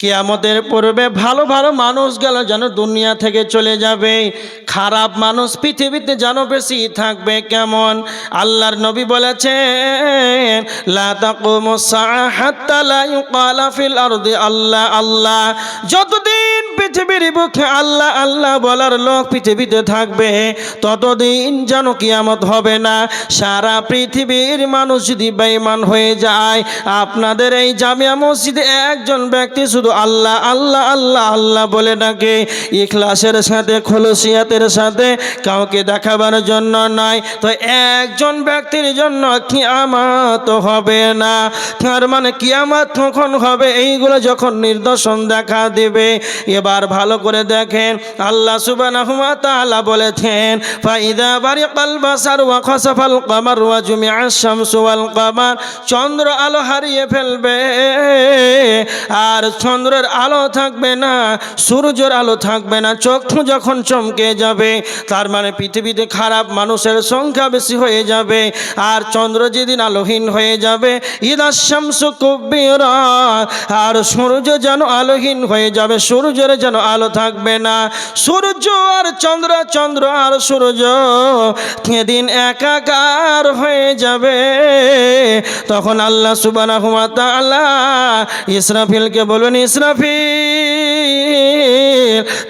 কিয়ামতের পূর্বে ভালো ভালো মানুষ গেল যেন দুনিয়া থেকে চলে যাবে। খারাপ মানুষ পৃথিবীতে যেন বেশি থাকবে কেমন? আল্লাহর নবী বলেছেন আল্লাহ আল্লাহ, যতদিন পৃথিবীর বুকে আল্লাহ আল্লাহ বলার লোক পৃথিবীতে থাকবে। ততদিন যেন কিয়ামত হবে না। সারা পৃথিবীর মানুষ যদি বেঈমান হয়ে যায়, আপনাদের এই জামিয়া মসজিদে একজন ব্যক্তি শুধু আল্লাহ আল্লাহ আল্লাহ আল্লাহ বলে ডাকে। ইখলাসের সাথে, খলসিয়াতের সাথে কাউকে দেখাবার জন্য নয়। তো একজন ব্যক্তির জন্য কিয়ামত হবে না। তার মানে কিয়ামত কখন হবে? এইগুলো যখন নির্দর্শন দেখা দেবে। এবার ভালো করে দেখেন। আল্লাহ বলেছেন, ফাইদা ওয়া ওয়া চন্দ্র আলো হারিয়ে ফেলবে, আর চন্দ্রের আলো থাকবে না, সূর্যের আলো থাকবে না চক্ষু যখন চমকে যাবে, তার মানে পৃথিবীতে খারাপ মানুষের সংখ্যা বেশি হয়ে যাবে, আর চন্দ্র যেদিন আলোহীন হয়ে যাবে ইদাস শামসু আর সূর্য যেন আলোহীন হয়ে যাবে, সূর্যের যেন আলো থাকবে না। সূর্য আর চন্দ্র চন্দ্র আর সূর্য সেদিন একাকার হয়ে যাবে। তখন আল্লাহ সুবহানাহু ওয়া তাআলা ইসরাফিলকে বলবেন, ইসরাফিল,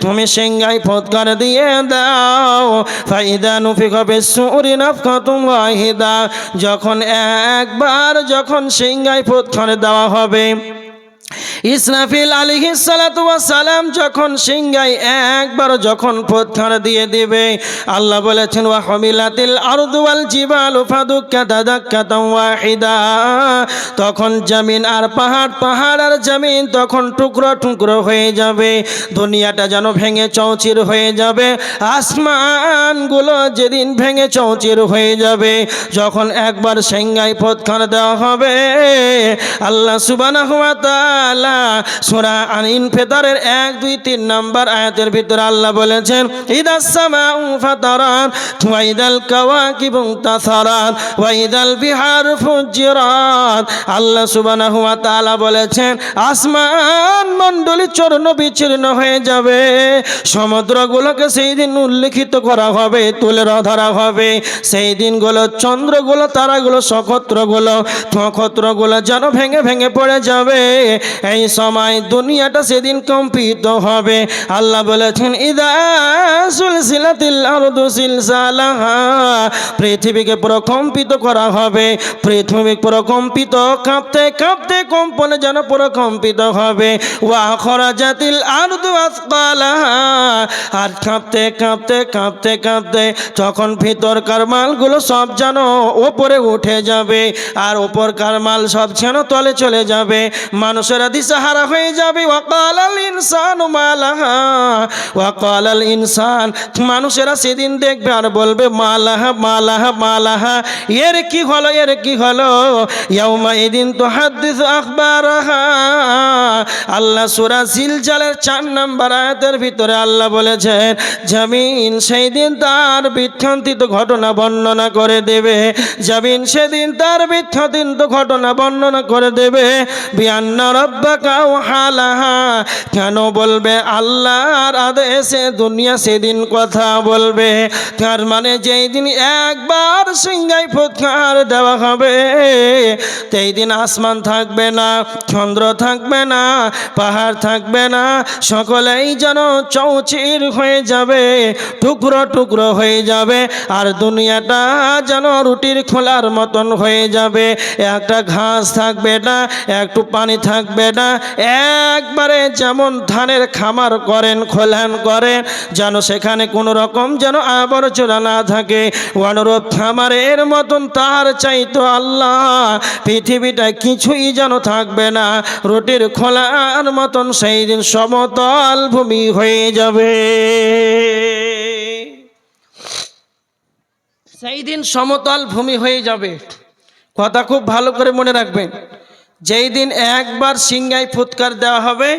তুমি সিংহাই ফৎকার দিয়ে দাও। ফাইদা নুফিক হবে সুরি ওয়াহিদা। যখন একবার যখন সিংহাই ফৎকার দেওয়া হবে ইসরাফিল আলিহি সালাম যখন সিংহাই একবার যখন পথর দিয়ে দিবে, আল্লাহ বলেছেন জিবালু তখন জমিন আর পাহাড় পাহাড় আর জমিন তখন টুকরো টুকরো হয়ে যাবে, দুনিয়াটা যেন ভেঙে চৌচির হয়ে যাবে, আসমানগুলো যেদিন ভেঙে চৌচির হয়ে যাবে, যখন একবার সিংহাই পথখান দেওয়া হবে, আল্লাহ সুবহানাহু ওয়া তাআলা সূরা আনিন ফেতারের এক, দুই, তিন নাম্বার আয়াতের ভিতরে আল্লাহ বলেছেন হয়ে যাবে। সমুদ্রগুলোকে সেই দিন উল্লেখিত করা হবে, তুলে ধরা হবে। সেই দিনগুলো চন্দ্রগুলো, তারাগুলো সকত্রগুলো নক্ষত্রগুলো যেন ভেঙে ভেঙে পড়ে যাবে। এই সময় দুনিয়াটা সেদিন কম্পিত হবে। আল্লাহ বলেছেন পৃথিবীকে প্রকম্পিত করা হবে। পৃথিবী প্রকম্পিত, কাঁপতে কাঁপতে কম্পনে যেন প্রকম্পিত হবে। ওয়া খরাজাতিল আরদু আসকালাহা আর কাঁপতে কাঁপতে কাঁপতে কাঁপতে তখন ভিতরকার মালগুলো সব যেন ওপরে উঠে যাবে। আর ওপরকার মাল সব যেন তলে চলে যাবে। মানুষেরা দিশাহারা হয়ে যাবে। ওয়াকালাল ইনসানু মালাহা। ওয়াকালাল ইনসান। মানুষেরা সেদিন দেখবে আর বলবে, মালাহা মালাহা মালাহা। এর কি হলো, এর কি হলো? ইয়াউমা এদিন তো হাদিস আখবারাহা। আল্লাহ সূরা জিলজালের চার নাম্বার আয়াতের ভিতরে আল্লাহ বলেছেন, জমিন সেই দিন তার বিক্ষন্তিত ঘটনা বর্ণনা করে দেবে। জমিন সেদিন তার বিক্ষন্তিত ঘটনা বর্ণনা করে দেবে। বিয়ান্না রব্বাকা হালাহা, কেন বলবে আল্লাহর আদেশে দুনিয়া সেদিন কথা বলবে? তার মানে যেই দিন একবার সিংহাই ফুৎকার দেওয়া হবে, সেই দিন আসমান থাকবে না, চন্দ্র থাকবে না, পাহাড় থাকবে না, সকলেই যেন চৌচির হয়ে যাবে, টুকরো টুকরো হয়ে যাবে, আর দুনিয়াটা যেন রুটির খোলার মতন হয়ে যাবে। একটা ঘাস থাকবে না, একটু পানি থাকবে না একবারে যেমন ধানের খামার করেন, খোলান করেন, যেন সেখানে কোনো রকম যেন আবর্জনা না থাকে। অনুরোধ খামারের মতন তার চাইতো আল্লাহ। পৃথিবীটায় কিছুই যেন থাকবে না। রুটির খোলার মতন সেই দিন সমতল ভূমি হয়ে যাবে। সেই দিন সমতল ভূমি হয়ে যাবে। কথা খুব ভালো করে মনে রাখবেন। যেই দিন একবার সিংহাই ফুৎকার দেওয়া হবে,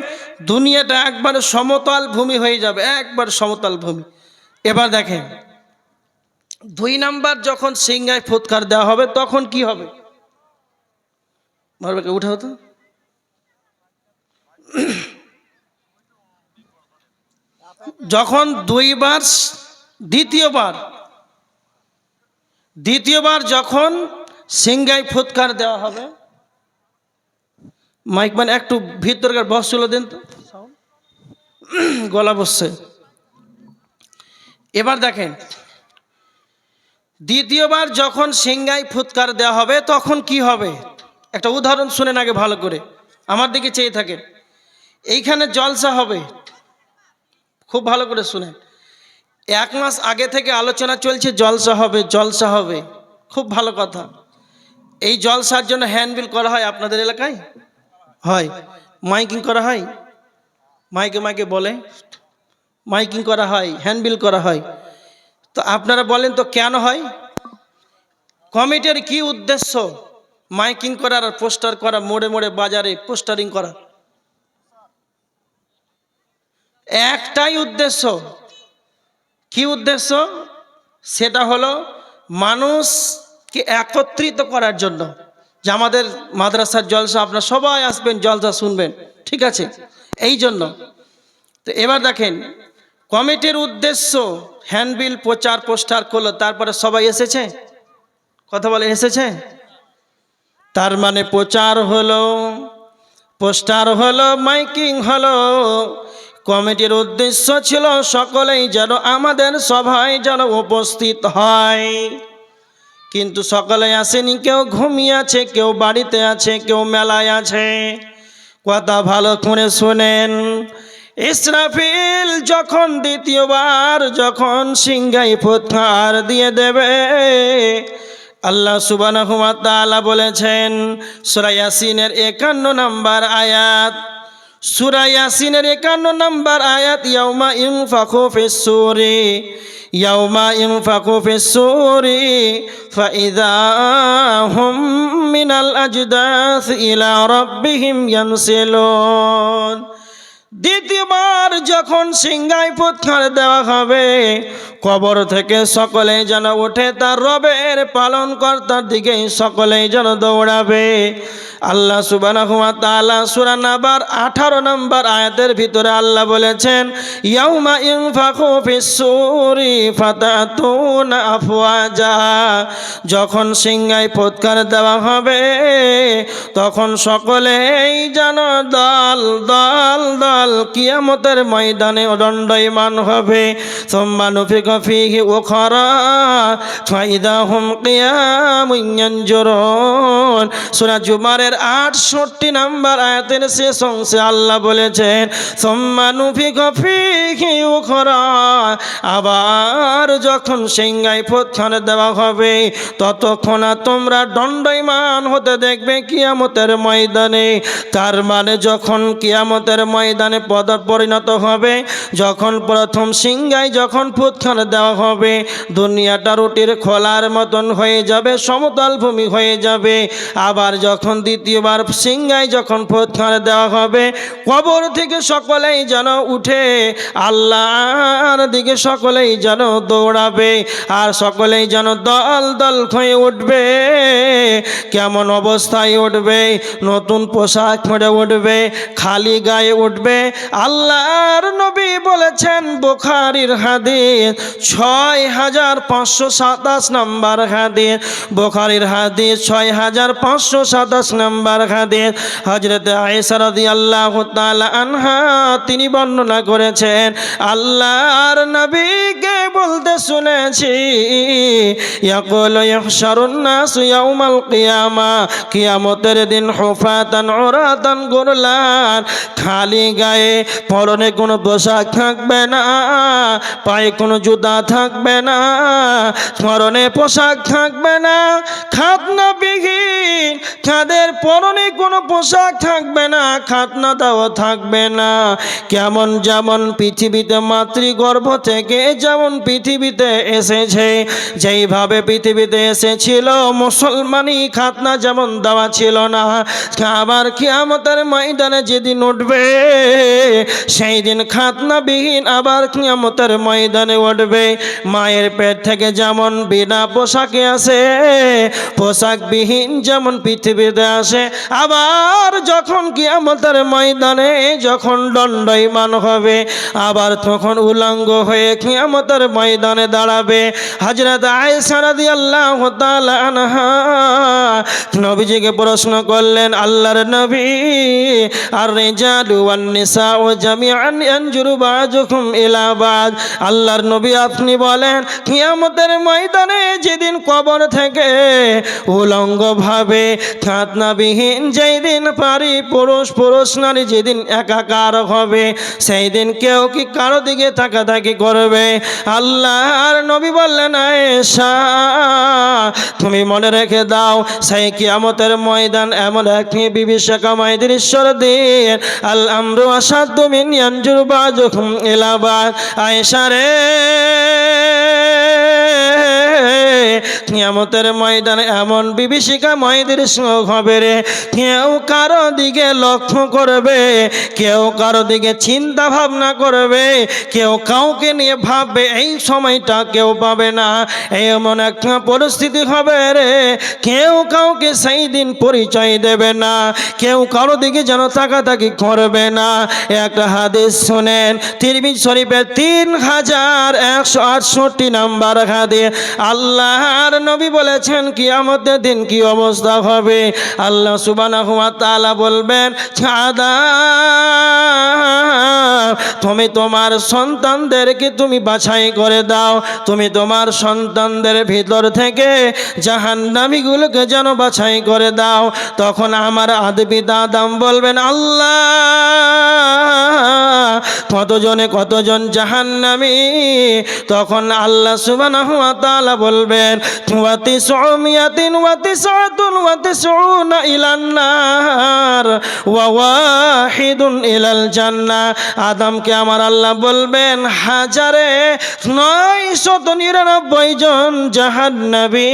দুনিয়াটা একবার সমতল ভূমি হয়ে যাবে, একবার সমতল ভূমি। এবার দেখেন, দুই নাম্বার যখন সিংহায় ফুৎকার দেওয়া হবে, তখন কি হবে? মারবে উঠে হতো যখন দুইবার, দ্বিতীয়বার দ্বিতীয়বার যখন সিংগাই ফুৎকার দেওয়া হবে মাইক মানে একটু ভিতরকার বস চলে দেন তো। গলা বসছে। এবার দেখেন, দ্বিতীয়বার যখন সিংগাই ফুৎকার দেওয়া হবে, তখন কি হবে? একটা উদাহরণ শুনেন আগে ভালো করে। আমার দিকে চেয়ে থাকেন। এইখানে জলসা হবে। খুব ভালো করে শুনেন। এক মাস আগে থেকে আলোচনা চলছে, জলসা হবে জলসা হবে। খুব ভালো কথা। এই জলসার জন্য হ্যান্ডবিল করা হয় আপনাদের এলাকায়? হয়, মাইকিং করা হয়? মাইকে মাইকে বলে, মাইকিং করা হয়, হ্যান্ডবিল করা হয়। তো আপনারা বলেন তো কেন হয়? কমিটির কি উদ্দেশ্য? মাইকিং করার আর পোস্টার করা, মোড়ে মোড়ে বাজারে পোস্টারিং করা। একটাই উদ্দেশ্য। কি উদ্দেশ্য? সেটা হলো মানুষকে একত্রিত করার জন্য। যে আমাদের মাদ্রাসার জলসা, আপনারা সবাই আসবেন, জলসা শুনবেন, ঠিক আছে? এই জন্য। তো এবার দেখেন, কমিটির উদ্দেশ্য হ্যান্ডবিল প্রচার পোস্টার করল, তারপরে সবাই এসেছে? কথা বলে এসেছে? তার মানে প্রচার হলো পোস্টার হলো, মাইকিং হলো। কমিটির উদ্দেশ্য ছিল সকলেই যেন আমাদের সভায় যেন উপস্থিত হয়। কিন্তু সকলে আসেনি, কেউ ঘুমিয়ে আছে, কেউ বাড়িতে আছে, কেউ মেলায় আছে। কথা ভালো করে শোনেন। ইসরাফিল যখন দ্বিতীয়বার, যখন সিংহাই ফুৎকার দিয়ে দেবে, আল্লাহ তাআলা বলেছেন, সূরা একান্ন 51 নম্বর আয়াত সূরা ইয়াসিনের 51 নম্বর আয়াত, ইয়াউমা ইনফাখু ফিস সূরি, ইয়াউমা ইনফাখু ফিস সূরি ফাইযা হুম মিনাল আজদাস ইলা রাব্বিহিম ইয়ানসিলুন। দ্বিতীয়বার যখন সিংহায় পুৎখার দেওয়া হবে, কবর থেকে সকলে যেন ওঠে তার রবের পালন কর্তার দিকে সকলেই যেন দৌড়াবে। আল্লাহ সুবানাহু ওয়া তাআলা সূরা নাবার 18 নম্বর আয়াতের ভিতরে আল্লাহ বলেছেন, ইয়াউমা ইনফাখু ফিস-সূরি ফাতাতুনা আফওয়াজা। যখন সিংহায় ফুৎকার দেওয়া হবে, তখন সকলেই যেন দল দল দল কিয়ামতের ময়দানে দণ্ডয়মান হবে। সম্মানুফিক ফিহি উখরা, ফাইদা হুম কিয়ামুন ইয়ানজুরুন। সূরা 68 নাম্বার আয়াতের শেষ অংশে আল্লাহ বলেছেন সম্মানুফিক ফিহি উখরা। আবার যখন সিংহায় প্রত্যান দেওয়া হবে, ততক্ষণ তোমরা দণ্ডয়মান হতে দেখবে কিয়ামতের ময়দানে। তার মানে যখন কিয়ামতের ময়দানে পদ পরিণত হবে, যখন প্রথম সিংহায় যখন ফুৎখান দেওয়া হবে, দুনিয়াটা রুটির খোলার মতন হয়ে যাবে, সমতল ভূমি হয়ে যাবে। আবার যখন দ্বিতীয়বার সিংহায় যখন ফুৎখান দেওয়া হবে, কবর থেকে সকলেই যেন উঠে, আল্লাহর দিকে সকলেই যেন দৌড়াবে আর সকলেই যেন দল দল হয়ে উঠবে। কেমন অবস্থায় উঠবে? নতুন পোশাক পরে উঠবে, খালি গায়ে উঠবে। আল্লাহর নবী বলেছেন, বোখারির হাদিস ছয় হাজার পাঁচশো সাতাশ নম্বর হাদিস। বোখারির হাদিস ছয় হাজার পাঁচশো সাতাশ নম্বর হাদিস। হজরত আয়সারদি আল্লাহ আনহা, তিনি বর্ণনা করেছেন, আল্লাহর নবীকে বলতে শুনেছি, ইয়াকুল ইহশারুন নাস ইয়াউমাল কিয়ামা, কিয়ামতের দিন হুফাতান উরাতান গুরলান, খালি গায়ে পরনে কোনো পোশাক থাকবে না, পায়ে কোনো জুতা থাকবে না, পরনে পোশাক থাকবে না খাতনা বিহীন তাদের পরনে কোনো পোশাক থাকবে না, খাতনা দাও থাকবে না। কেমন যেমন পৃথিবীতে মাতৃগর্ভ থেকে যেমন পৃথিবীতে এসেছে, যেইভাবে পৃথিবীতে এসেছিল, মুসলমানই খাতনা যেমন দেওয়া ছিল না। আবার কিয়ামতের ময়দানে যেদিন উঠবে সেই দিন খাতনাবিহীন আবার কিয়ামতের ময়দানে উঠবে। মায়ের পেট থেকে যেমন বিনা পোশাকে আসে, পোশাকবিহীন যেমন পৃথিবীতে আসে আবার যখন কিয়ামতের ময়দানে যখন দণ্ডইমান হবে, আবার তখন উলঙ্গ হয়ে কিয়ামতের ময়দানে দাঁড়াবে। হজরত তাআলা আনহা নবীজিকে প্রশ্ন করলেন, আল্লাহর নবী আর রিজালু ওয়ান নিসাউ জামিআন ইয়ানজুরু বাযুকুম ইলা বাদ? আল্লাহর নবী আপনি বলেন, কিয়ামতের ময়দানে যেদিন কবর থেকে উলঙ্গ ভাবে খাতনাবিহীন যেই দিন পারি পুরুষ পুরুষ নারী যেদিন একাকার হবে সেই দিন কেউ কি কারও দিকে তাকাতাকি করবে? আল্লাহর নবী বললেন তুমি মনে রেখে দাও, সেই কিয়ামতের ময়দান এমন একটি বিভীষিকাময় দৃশ্যর দিন। আল আসাদ মিন ইয়ানজুর বাজুকুম ইলাবাদ আয়েশা রে কিয়ামতের ময়দানে এমন বিভীষিকাময় দৃশ্য হবে রে। কেউ কারও দিকে লক্ষ্য করবে, কেউ কারও দিকে চিন্তা ভাবনা করবে, কেউ কাউকে নিয়ে ভাববে, এই সময়টা কেউ পাবে না। এমন একটা পরিস্থিতি হবে রে, কেউ কাউকে সেই দিন পরিচয় দেবে না। কেউ কারও দিকে যেন তাকাতাকি করবে না। একটা হাদিস শোনেন, তিরমিজ শরীফের তিন হাজার একশো আটষট্টি নাম্বার হাদিস আল্লাহর নবী বলেছেন কি আমাদের দিন কি অবস্থা হবে? আল্লাহ সুবানা হুয়া তালা বলবেন, ছাদা তুমি তোমার সন্তানদেরকে তুমি বাছাই করে দাও। তুমি তোমার সন্তানদের ভিতর থেকে জাহান্নামীগুলোকে যেন বাছাই করে দাও। তখন আমার আদবি দাদাম বলবেন, আল্লাহ, কতজনে কতজন জাহান্নামী? তখন আল্লাহ সুবহানাহু ওয়া তাআলা বলবেন ওয়াতি সুমিয়াতিন ওয়াতি সাতুন ওয়াতি সুনা ইলান নার ওয়াহিদুন ইলাল জান্নাহ। আদমকে আমার আল্লাহ বলবেন, হাজারে নয় শত নিরানব্বই জন জাহান্নাবী।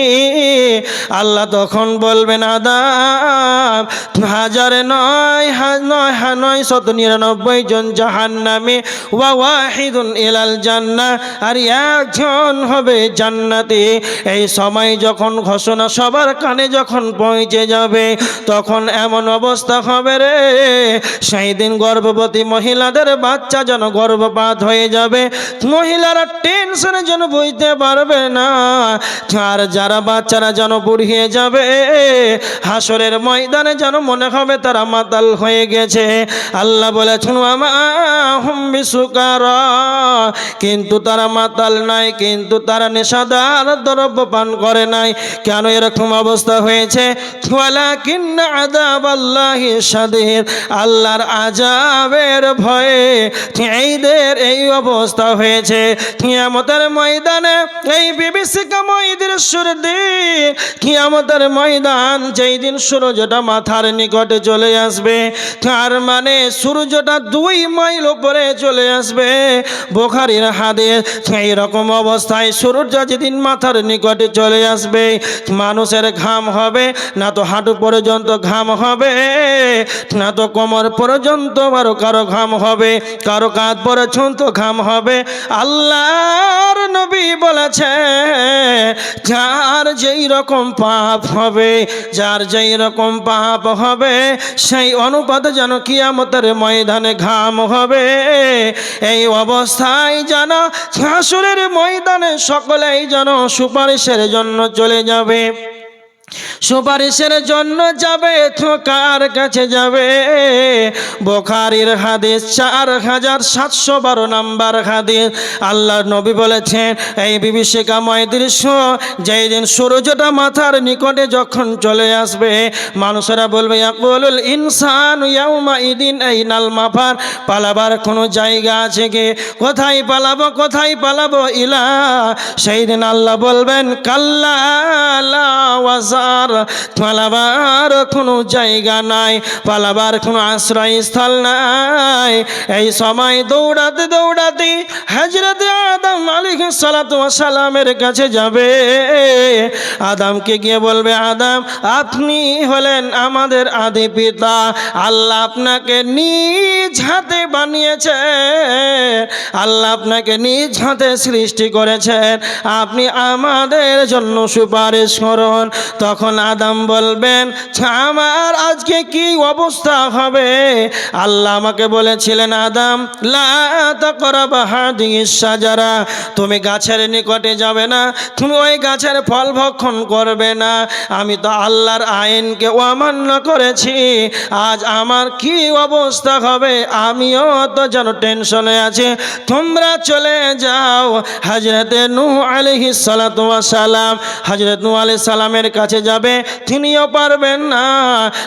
আল্লাহ তখন বলবেন, আদাম, হাজারে নয় নয় নয় শত নিরানব্বই জন জাহান্নামী। ওয়া ওয়াহিদুন এলাল জান্না আর একজন হবে জান্নাতি। এই সময় যখন ঘোষণা সবার কানে যখন পৌঁছে যাবে, তখন এমন অবস্থা হবে রে। সেই দিন গর্ভবতী মহিলাদের বাচ্চা যেন গর্ভপাত হয়ে যাবে, মহিলারা টেনশনে যেন বুঝতে পারবে না। আর যারা বাচ্চারা যেন বুড়িয়ে যাবে, হাসরের ময়দানে যেন মনে হবে তারা মাতাল হয়ে গেছে। আল্লাহ বলেছেন বিশুকার কিন্তু তারা মাতাল নাই, কিন্তু তারা নেশাদার দ্রব্য পান করে নাই। কেন এরকম অবস্থা হয়েছে? আল্লাহর আজাবের ভয়ে এইদের এই অবস্থা হয়েছে? কিয়ামতের ময়দানে এই বিভীষিকাময় দৃশ্যের দিন, কিয়ামতের ময়দান যেই দিন সূর্যটা মাথার নিকটে চলে আসবে, তার মানে সূর্যটা দুই মাইল উপরে চলে আসবে। বোখারির হাদে এই রকম অবস্থায় সূর্য যেদিন মাথার নিকটে চলে আসবে, মানুষের ঘাম হবে, না তো হাঁটু পর্যন্ত ঘাম হবে, না তো কোমর পর্যন্ত কারও কারও ঘাম হবে কারও কাঁধ পর্যন্ত ঘাম হবে। আল্লাহর নবী বলেছে, যার যেই রকম পাপ হবে, যার যেই রকম পাপ হবে, সেই অনুপাতে যেন কিয়ামতের ময়দানে ঘাম হবে। এই অবস্থায় যেন হাসুরের ময়দানে সকলেই যেন সুপারিশের জন্য চলে যাবে। সুপারিশের জন্য যাবে থোকার কাছে যাবে? বোখারির হাদিস চার হাজার সাতশো বারো নাম্বার হাদিস। আল্লাহর নবী বলেছেন, এই বিভীষিকাময় দৃশ্য যেই দিন সূর্যটা মাথার নিকটে যখন চলে আসবে, মানুষেরা বলবে, ইয়াকুলুল ইনসান ইয়াউমা ইদিন, এই নাল মাফার পালাবার কোনো জায়গা আছে কি? কোথায় পালাবো কোথায় পালাবো ইলা? সেই দিন আল্লাহ বলবেন, কাল্লা লা পালাবার কোনো জায়গা নাই, পালাবার কোনো আশ্রয়স্থল নাই। এই সময় দৌড়াতে দৌড়াতে হাজরতে আদম মালিক সালামের কাছে যাবে। আদামকে গিয়ে বলবে, আদাম, আপনি হলেন আমাদের আদি পিতা, আল্লাহ আপনাকে নিজ হাতে বানিয়েছে। আল্লাহ আপনাকে নিজ হাতে সৃষ্টি করেছেন। আপনি আমাদের জন্য সুপারিশ করুন। তখন আদাম বলবেন আমার আজকে কি অবস্থা হবে? আল্লাহ আমাকে বলেছিলেন, আদাম সাজারা তুমি গাছের নিকটে যাবে না, তুমি ওই গাছের ফল ভক্ষণ করবে না। আমি তো আল্লাহর আইনকে অমান্য করেছি, আজ আমার কি অবস্থা হবে? আমিও তো যেন টেনশনে আছি। তোমরা চলে যাও। হাজরতে নূ আলহি সালাম হাজরত নূ আলি সালামের কাছে যাবে, তিনিও পারবেন না।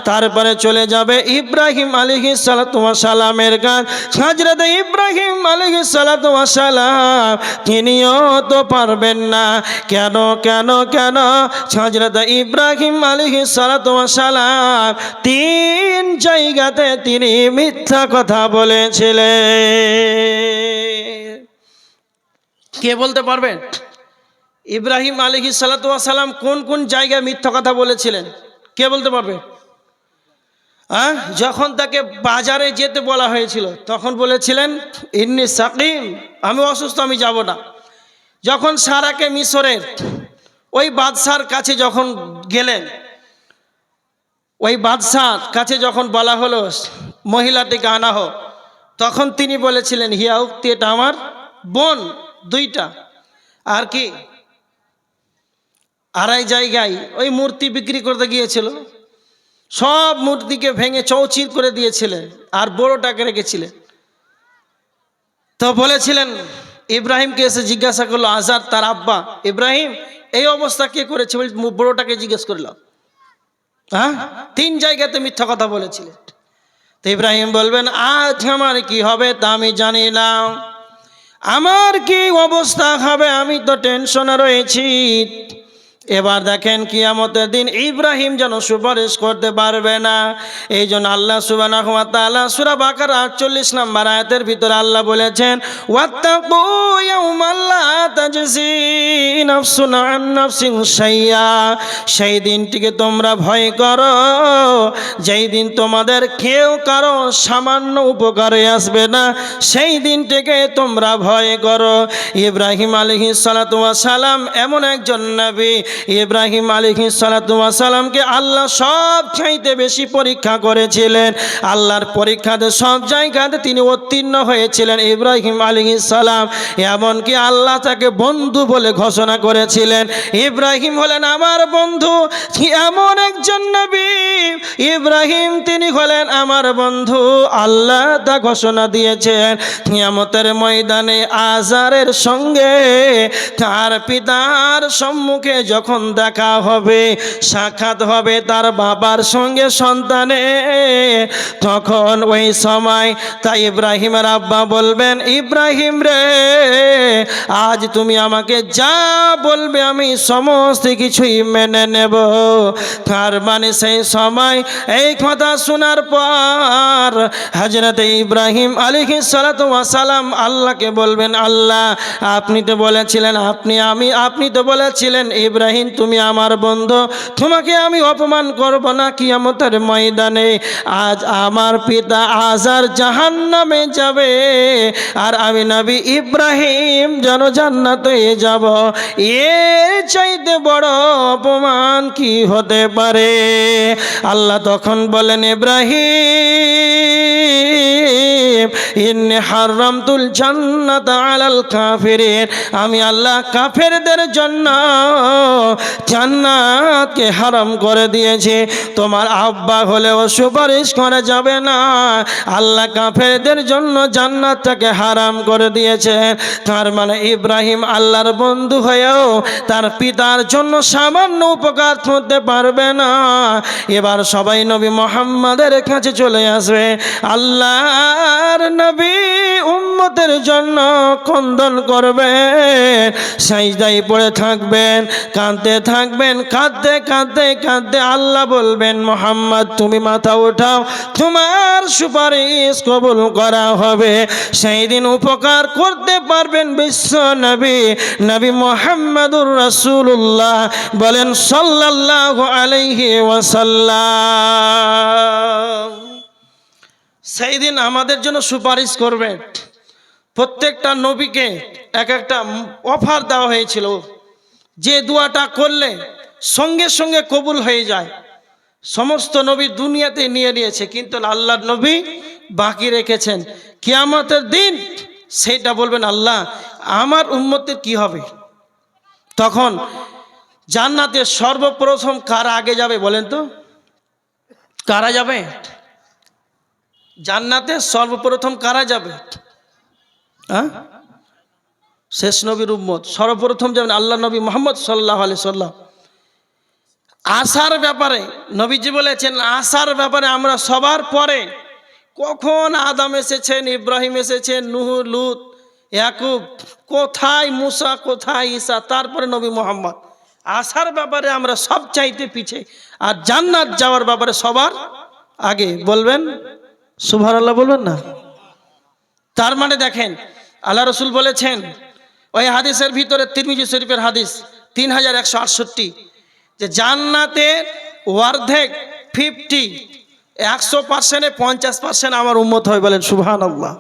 তারপরে চলে যাবে ইব্রাহিম আলিহি সালামের কাজ হাজরত ইব্রাহিম আলিহি সালাম তিনিও তো পারবেন না। কেন কেন কেন? হজরত ইব্রাহিম আলিহি সালাম তিন জায়গাতে তিনি মিথ্যা কথা বলেছিলেন। কে বলতে পারবেন? ইব্রাহিম আলিহি সালাম কোন কোন জায়গায় মিথ্যা কথা বলেছিলেন? কে বলতে পারবে? হ্যাঁ যখন তাকে বাজারে যেতে বলা হয়েছিল, তখন বলেছিলেন, ইন্নি সাকিম, আমি অসুস্থ, আমি যাব না। যখন সারাকে মিশরের ওই বাদশার কাছে যখন গেলেন, ওই বাদশার কাছে যখন বলা হলো, মহিলাটিকে আনা হোক, তখন তিনি বলেছিলেন, হিয়া উক্তি, এটা আমার বোন দুইটা। আর কি? আড়াই জায়গায় ওই মূর্তি বিক্রি করতে গিয়েছিল। সব মূর্তিকে ভেঙে চৌচির করে দিয়েছিলেন আর বড়টাকে রেখেছিলেন। তো বলেছিলেন, ইব্রাহিমকে এসে জিজ্ঞাসা করল, আজাদ তার আব্বা, ইব্রাহিম, এই অবস্থা কে করেছে? বলে বড়টাকে জিজ্ঞেস করলাম। হ্যাঁ? তিন জায়গাতে মিথ্যা কথা বলেছিলেন। তো ইব্রাহিম বলবেন, আজ আমার কি হবে তা আমি জানি না। আমার কি অবস্থা হবে আমি তো টেনশনে রয়েছি। এবার দেখেন কিয়ামতের দিন ইব্রাহিম যেন সুপারিশ করতে পারবে না। এই জন্য আল্লাহ তাআলা সূরা বাকার আটচল্লিশ নম্বর আয়াতের ভিতরে আল্লাহ বলেছেন সেই দিনটিকে তোমরা ভয় করো। যেই দিন তোমাদের কেউ কারও সামান্য উপকারে আসবে না, সেই দিনটিকে তোমরা ভয় করো। ইব্রাহিম আলাইহিস সালাতু সালাম এমন একজন নবী ইব্রাহিম আলিহি সালামকে আল্লাহ সব চাইতে বেশি পরীক্ষা করেছিলেন। আল্লাহর পরীক্ষাতে সব জায়গাতে তিনি উত্তীর্ণ হয়েছিলেন ইব্রাহিম আলিহি সালাম। এমনকি আল্লাহ তাকে বন্ধু বলে ঘোষণা করেছিলেন। ইব্রাহিম হলেন আমার বন্ধু এমন একজন নবী? ইব্রাহিম তিনি হলেন আমার বন্ধু, আল্লাহ তা ঘোষণা দিয়েছেন। নিয়ামতের ময়দানে আজারের সঙ্গে তার পিতার সম্মুখে যখন দেখা হবে, সাক্ষাৎ হবে তার বাবার সঙ্গে সন্তানে, তখন ওই সময় তাই ইব্রাহিমের আব্বা বলবেন, ইব্রাহিম রে, আজ তুমি আমাকে যা বলবে আমি সমস্ত কিছুই মেনে নেব। তার মানে সেই সময় এই কথা শোনার পর হজরত ইব্রাহিম আলিহি সালাম আল্লাহকে বলবেন, আল্লাহ, আপনি তো বলেছিলেন, আপনি, আমি, আপনি তো বলেছিলেন, ইব্রাহিম তুমি আমার বন্ধু। তোমাকে আমি অপমান করব না কিয়ামতের ময়দানে। আজ আমার পিতা আজার জাহান নামে যাবে আর আমি নবী ইব্রাহিম যেন জান্নাতে যাব। এ চাইতে বড় অপমান কি হতে পারে? আল্লাহ তখন বলেন, ইব্রাহিম আমি আল্লাহ কাফেরদের জন্য জান্নাতকে হারাম করে দিয়েছে। তোমার আব্বা হলেও সুপারিশ করা যাবে না। আল্লাহ কাফেরদের জন্য জান্নাতটাকে হারাম করে দিয়েছে। তার মানে ইব্রাহিম আল্লাহর বন্ধু হয়েও তার পিতার জন্য সামান্য উপকার করতে পারবে না। এবার সবাই নবী মোহাম্মদের কাছে চলে আসবে। আল্লাহর নবী উম্মত উম্মতের জন্য কন্দন করবেন সাইজদাই পড়ে থাকবেন, কাঁদতে থাকবেন, কাঁদতে কাঁদতে কাঁদতে আল্লাহ বলবেন, মোহাম্মদ, তুমি মাথা উঠাও, তোমার সুপারিশ কবুল করা হবে। সেই দিন উপকার করতে পারবেন বিশ্ব নবী নবী মোহাম্মদুর রাসূলুল্লাহ বলেন সাল্লাল্লাহু আলাইহি ওয়াসাল্লাম। সেই দিন আমাদের জন্য সুপারিশ করবেন। প্রত্যেকটা নবীকে এক একটা অফার দেওয়া হয়েছিল। যে দোয়াটা করলে সঙ্গে সঙ্গে কবুল হয়ে যায়। সমস্ত নবী দুনিয়াতে নিয়ে নিয়েছে, কিন্তু আল্লাহর নবী বাকি রেখেছেন। কিয়ামতের দিন সেইটা বলবেন, আল্লাহ, আমার উম্মতের কি হবে? তখন জান্নাতে সর্বপ্রথম কারা আগে যাবে বলেন তো? কারা যাবে? জান্নাতে সর্বপ্রথম কারা যাবে? হ্যাঁ? শেষ নবীর উম্মত। সর্বপ্রথম যাবেন আল্লাহ নবী মোহাম্মদ সাল্লাহ আলি সাল্লাম। আসার ব্যাপারে নবীজি বলেছেন, আসার ব্যাপারে আমরা সবার পরে কখন আদম এসেছেন, ইব্রাহিম এসেছেন, নুহ, লুত, ইয়াকুব, কোথায় মুসা, কোথায় ঈসা, তারপরে নবী মোহাম্মদ। আসার ব্যাপারে আমরা সব চাইতে পিছে। আর জান্নাত যাওয়ার ব্যাপারে সবার আগে বলবেন সুভার আল্লাহ বলবেন না? তার মানে দেখেন, আল্লাহ রসুল বলেছেন, ওই হাদিসের ভিতরে তিরমিজি শরীফের হাদিস তিন হাজার একশো আটষট্টি, যে জান্নাতের অর্ধেক ফিফটি একশো পার্সেন্টে পঞ্চাশ পার্সেন্ট আমার উন্মত হয় বলেন সুভান আল্লাহ